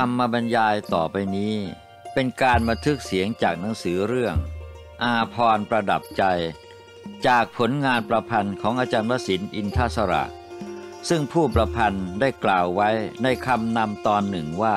รรมบรรยายต่อไปนี้ เป็นการบันทึกเสียงจากหนังสือเรื่อง อาพรประดับใจ จากผลงานประพันธ์ของอาจารย์วสินอินทศระ ซึ่งผู้ประพันธ์ได้กล่าวไว้ในคำนำตอนหนึ่งว่า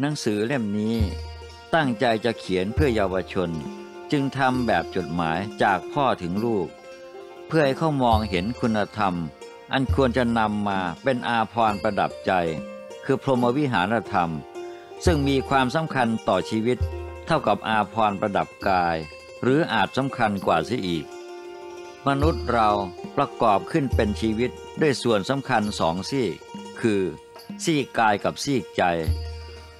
หนังสือเล่มนี้ ตั้งใจจะเขียนเพื่อเยาวชน จึงทำแบบจดหมายจากพ่อถึงลูก เพื่อให้เขามองเห็นคุณธรรม อันควรจะนำมาเป็นอาพรประดับใจ คือพรหมวิหารธรรม ซึ่งมีความสำคัญต่อชีวิต เท่ากับอาพรประดับกาย หรืออาจสำคัญกว่าเสียอีก มนุษย์เราประกอบขึ้นเป็นชีวิตด้วยส่วนสำคัญสองซีกคือซีกกายกับซีกใจ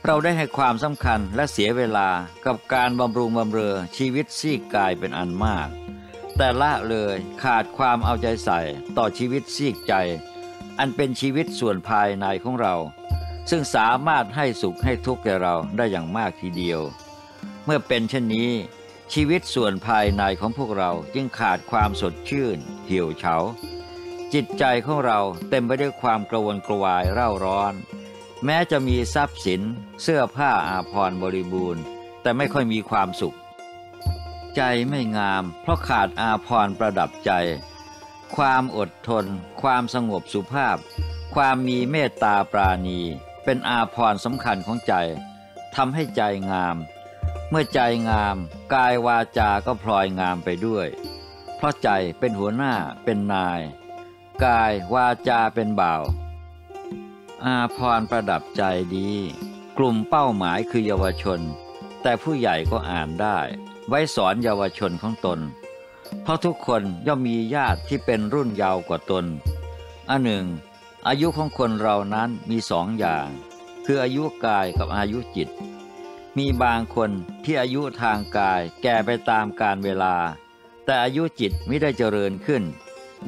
เราได้ให้ความสำคัญและเสียเวลากับการบำรุงบำเรอชีวิตซีกกายเป็นอันมาก แต่ละเลยขาดความเอาใจใส่ต่อชีวิตซีกใจ อันเป็นชีวิตส่วนภายในของเรา ซึ่งสามารถให้สุขให้ทุกข์แก่เราได้อย่างมากทีเดียว เมื่อเป็นเช่นนี้ ชีวิตส่วนภายในของพวกเราจึงขาดความสดชื่น เหี่ยวเฉา จิตใจของเราเต็มไปด้วยความกระวนกระวายเร่าร้อน แม้จะมีทรัพย์สิน เสื้อผ้าอาภรณ์บริบูรณ์ แต่ไม่ค่อยมีความสุข ใจไม่งาม เพราะขาดอาภรณ์ประดับใจ ความอดทน ความสงบสุภาพ ความมีเมตตาปราณี เป็นอาภรสำคัญของใจทำให้ใจงาม เมื่อใจงาม กายวาจาก็พลอยงามไปด้วย เพราะใจเป็นหัวหน้าเป็นนาย กายวาจาเป็นบ่าว อาพรประดับใจดี กลุ่มเป้าหมายคือเยาวชน แต่ผู้ใหญ่ก็อ่านได้ ไว้สอนเยาวชนของตน เพราะทุกคนย่อมมีญาติที่เป็นรุ่นเยาวกว่าตนอันหนึ่ง อายุของคนเรานั้นมีสองอย่าง คืออายุกายกับอายุจิต มีบางคนที่อายุทางกายแก่ไปตามกาลเวลา แต่อายุจิตไม่ได้เจริญขึ้น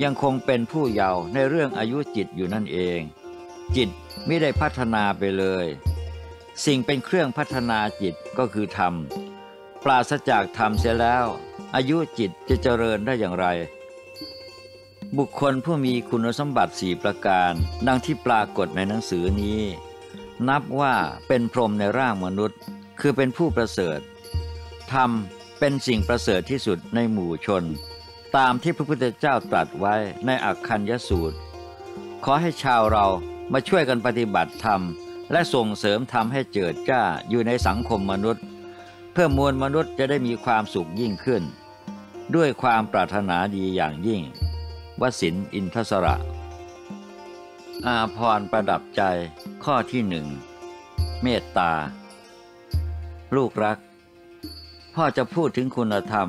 ยังคงเป็นผู้เยาว์ในเรื่องอายุจิตอยู่นั่นเอง จิตไม่ได้พัฒนาไปเลย สิ่งเป็นเครื่องพัฒนาจิตก็คือธรรม ปราศจากธรรมเสียแล้ว อายุจิตจะเจริญได้อย่างไร บุคคลผู้มีคุณสมบัติสี่ประการ ดังที่ปรากฏในหนังสือนี้ นับว่าเป็นพรหมในร่างมนุษย์ คือเป็นผู้ประเสริฐธรรมเป็นสิ่งประเสริฐที่สุดในหมู่ชน ตามที่พระพุทธเจ้าตรัสไว้ในอักคัญยสูตร ขอให้ชาวเรามาช่วยกันปฏิบัติธรรม และส่งเสริมธรรมให้เจิดจ้าอยู่ในสังคมมนุษย์ เพื่อมวลมนุษย์จะได้มีความสุขยิ่งขึ้น ด้วยความปรารถนาดีอย่างยิ่ง วสินอินทศระ อาพรประดับใจข้อที่หนึ่งเมตตา ลูกรัก พ่อจะพูดถึงคุณธรรม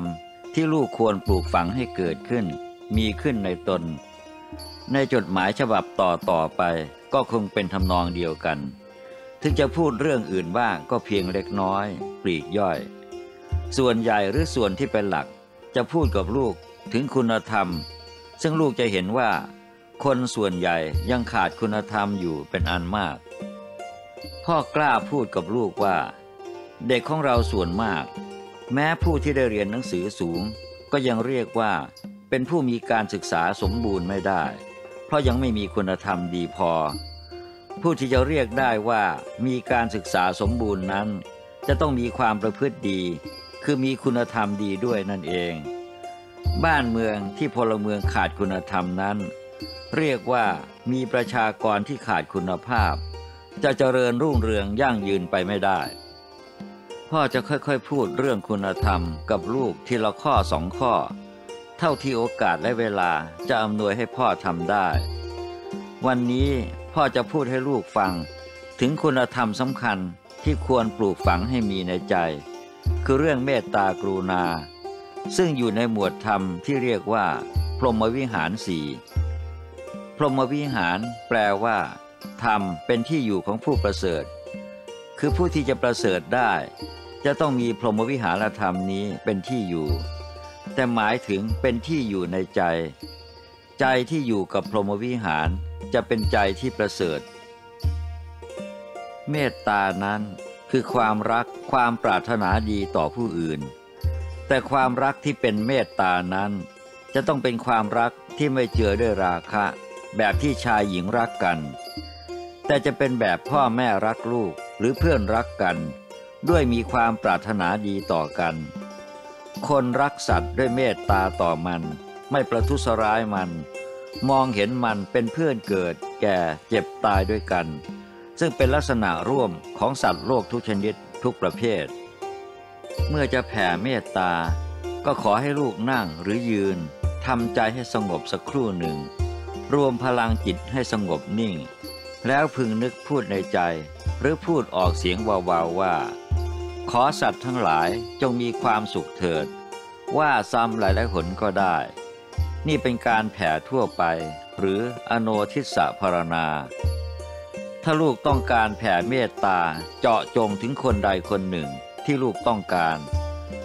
ที่ลูกควรปลูกฝังให้เกิดขึ้น มีขึ้นในตน ในจดหมายฉบับต่อต่อไปก็คงเป็นทำนองเดียวกัน ถึงจะพูดเรื่องอื่นบ้างก็เพียงเล็กน้อย ปลีกย่อย ส่วนใหญ่หรือส่วนที่เป็นหลักจะพูดกับลูกถึงคุณธรรม ซึ่งลูกจะเห็นว่า คนส่วนใหญ่ยังขาดคุณธรรมอยู่เป็นอันมาก พ่อกล้าพูดกับลูกว่า เด็กของเราส่วนมาก แม้ผู้ที่ได้เรียนหนังสือสูง ก็ยังเรียกว่า เป็นผู้มีการศึกษาสมบูรณ์ไม่ได้ เพราะยังไม่มีคุณธรรมดีพอ ผู้ที่จะเรียกได้ว่ามีการศึกษาสมบูรณ์นั้น จะต้องมีความประพฤติดี คือมีคุณธรรมดีด้วยนั่นเอง บ้านเมืองที่พลเมืองขาดคุณธรรมนั้น เรียกว่ามีประชากรที่ขาดคุณภาพ จะเจริญรุ่งเรืองยั่งยืนไปไม่ได้ พ่อจะค่อยๆ พูดเรื่องคุณธรรมกับลูกทีละข้อสองข้อ เท่าที่โอกาสและเวลาจะอำนวยให้พ่อทำได้ วันนี้พ่อจะพูดให้ลูกฟัง ถึงคุณธรรมสำคัญที่ควรปลูกฝังให้มีในใจ คือเรื่องเมตตากรุณา ซึ่งอยู่ในหมวดธรรมที่เรียกว่า พรหมวิหารสี่พรหมวิหารแปลว่า ธรรมเป็นที่อยู่ของผู้ประเสริฐ คือผู้ที่จะประเสริฐได้ จะต้องมีพรหมวิหารธรรมนี้เป็นที่อยู่ แต่หมายถึงเป็นที่อยู่ในใจ ใจที่อยู่กับพรหมวิหารจะเป็นใจที่ประเสริฐ เมตตานั้นคือความรักความปรารถนาดีต่อผู้อื่น แต่ความรักที่เป็นเมตตานั้น จะต้องเป็นความรักที่ไม่เจือด้วยราคะ แบบที่ชายหญิงรักกันแต่แต่จะเป็นแบบพ่อแม่รักลูกหรือเพื่อนรักกัน ด้วยมีความปรารถนาดีต่อกัน คนรักสัตว์ด้วยเมตตาต่อมัน ไม่ประทุษร้ายมัน มองเห็นมันเป็นเพื่อนเกิด แก่เจ็บตายด้วยกัน ซึ่งเป็นลักษณะร่วมของสัตว์โลกทุกชนิดทุกประเภท เมื่อจะแผ่เมตตา ก็ขอให้ลูกนั่งหรือยืนทำใจให้สงบสักครู่หนึ่ง รวมพลังจิตให้สงบนิ่ง แล้วพึงนึกพูดในใจ หรือพูดออกเสียงเบาๆว่า ขอสัตว์ทั้งหลายจงมีความสุขเถิด ว่าซ้ำหลายหลายหนก็ได้ นี่เป็นการแผ่ทั่วไป หรืออโนทิสะพรณา ถ้าลูกต้องการแผ่เมตตาเจาะจงถึงคนใดคนหนึ่ง ที่ลูกต้องการ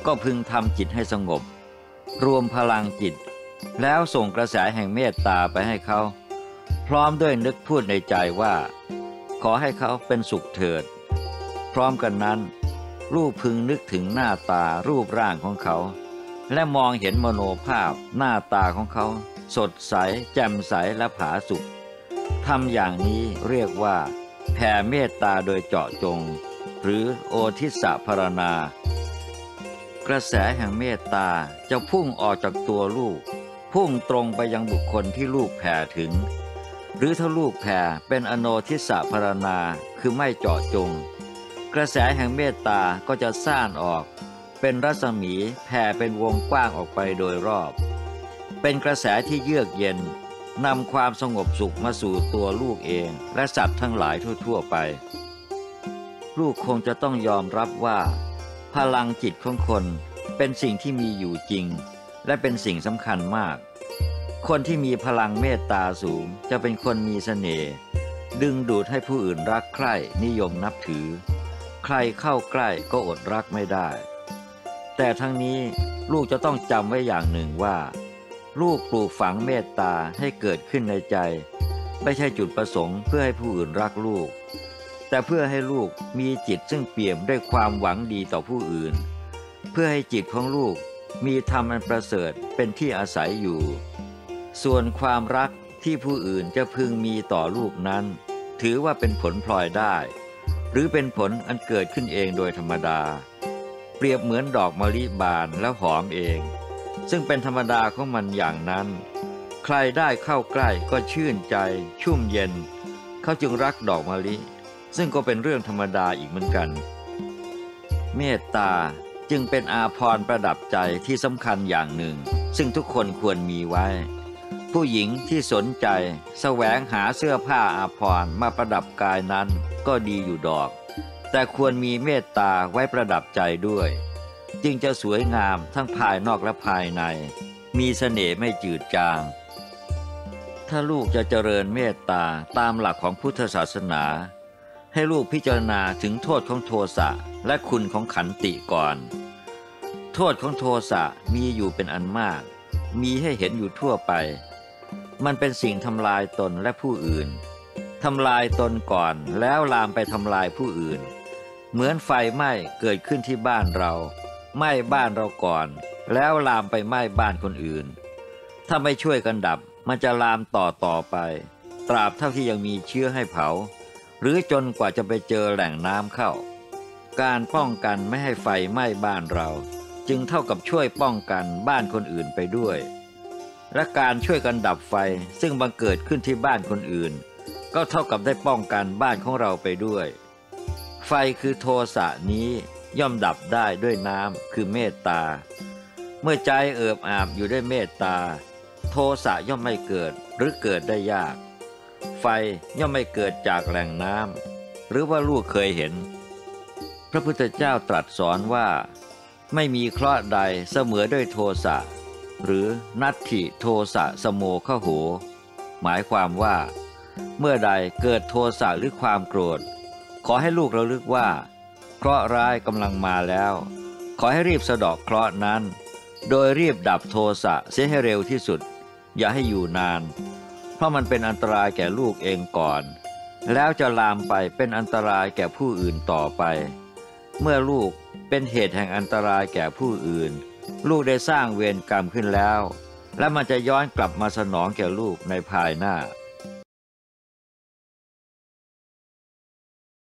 ก็พึงทำจิตให้สงบ รวมพลังจิต แล้วส่งกระแสแห่งเมตตาไปให้เขา พร้อมด้วยนึกพูดในใจว่า ขอให้เขาเป็นสุขเถิด พร้อมกันนั้น ลูกพึงนึกถึงหน้าตารูปร่างของเขา และมองเห็นมโนภาพหน้าตาของเขา สดใส แจ่มใสและผาสุกทำอย่างนี้เรียกว่าแผ่เมตตาโดยเจาะจง หรือโอทิสะพารณา กระแสแห่งเมตตาจะพุ่งออกจากตัวลูก พุ่งตรงไปยังบุคคลที่ลูกแผ่ถึง หรือถ้าลูกแผ่เป็นอโนทิสะพารณาคือไม่เจาะจง กระแสแห่งเมตตาก็จะซ่านออก เป็นรัศมีแผ่เป็นวงกว้างออกไปโดยรอบ เป็นกระแสที่เยือกเย็นนำความสงบสุขมาสู่ตัวลูกเองและสัตว์ทั้งหลายทั่ว ๆ ไป ลูกคงจะต้องยอมรับว่า พลังจิตของคนเป็นสิ่งที่มีอยู่จริง และเป็นสิ่งสำคัญมาก คนที่มีพลังเมตตาสูงจะเป็นคนมีเสน่ห์ดึงดูดให้ผู้อื่นรักใคร่นิยมนับถือ ใครเข้าใกล้ก็อดรักไม่ได้ แต่ทั้งนี้ลูกจะต้องจำไว้อย่างหนึ่งว่า ลูกปลูกฝังเมตตาให้เกิดขึ้นในใจ ไม่ใช่จุดประสงค์เพื่อให้ผู้อื่นรักลูก แต่เพื่อให้ลูกมีจิตซึ่งเปี่ยมด้วยความหวังดีต่อผู้อื่น เพื่อให้จิตของลูกมีธรรมอันประเสริฐเป็นที่อาศัยอยู่ ส่วนความรักที่ผู้อื่นจะพึงมีต่อลูกนั้น ถือว่าเป็นผลพลอยได้ หรือเป็นผลอันเกิดขึ้นเองโดยธรรมดา เปรียบเหมือนดอกมะลิบานแล้วหอมเอง ซึ่งเป็นธรรมดาของมันอย่างนั้น ใครได้เข้าใกล้ก็ชื่นใจ ชุ่มเย็น เขาจึงรักดอกมะลิ ซึ่งก็เป็นเรื่องธรรมดาอีกเหมือนกัน เมตตาจึงเป็นอาภรณ์ประดับใจที่สำคัญอย่างหนึ่ง ซึ่งทุกคนควรมีไว้ ผู้หญิงที่สนใจแสวงหาเสื้อผ้าอาภรณ์มาประดับกายนั้นก็ดีอยู่ดอก แต่ควรมีเมตตาไว้ประดับใจด้วย จึงจะสวยงามทั้งภายนอกและภายใน มีเสน่ห์ไม่จืดจาง ถ้าลูกจะเจริญเมตตาตามหลักของพุทธศาสนา ให้ลูกพิจารณาถึงโทษของโทสะและคุณของขันติก่อน โทษของโทสะมีอยู่เป็นอันมาก มีให้เห็นอยู่ทั่วไป มันเป็นสิ่งทำลายตนและผู้อื่นทำลายตนก่อนแล้วลามไปทำลายผู้อื่น เหมือนไฟไหม้เกิดขึ้นที่บ้านเราไหม้บ้านเราก่อน แล้วลามไปไหม้บ้านคนอื่น ถ้าไม่ช่วยกันดับมันจะลามต่อต่อไป ตราบเท่าที่ยังมีเชื้อให้เผา หรือจนกว่าจะไปเจอแหล่งน้ำเข้า การป้องกันไม่ให้ไฟไหม้บ้านเรา จึงเท่ากับช่วยป้องกันบ้านคนอื่นไปด้วย และการช่วยกันดับไฟซึ่งบังเกิดขึ้นที่บ้านคนอื่น ก็เท่ากับได้ป้องกันบ้านของเราไปด้วย ไฟคือโทสะนี้ย่อมดับได้ด้วยน้ำคือเมตตา เมื่อใจเอิบอาบอยู่ด้วยเมตตา โทสะย่อมไม่เกิดหรือเกิดได้ยาก ไฟย่อมไม่เกิดจากแหล่งน้ำหรือว่าลูกเคยเห็น พระพุทธเจ้าตรัสสอนว่า ไม่มีเคราะห์ใดเสมอด้วยโทสะ หรือนัตถิโทสะสโมขโห หมายความว่า เมื่อใดเกิดโทสะหรือความโกรธ ขอให้ลูกระลึกว่า เคราะห์ร้ายกำลังมาแล้ว ขอให้รีบสะดอกเคราะห์นั้น โดยรีบดับโทสะเสียให้เร็วที่สุด อย่าให้อยู่นาน เพราะมันเป็นอันตรายแก่ลูกเองก่อน แล้วจะลามไปเป็นอันตรายแก่ผู้อื่นต่อไป เมื่อลูกเป็นเหตุแห่งอันตรายแก่ผู้อื่น ลูกได้สร้างเวรกรรมขึ้นแล้ว และมันจะย้อนกลับมาสนองแก่ลูกในภายหน้า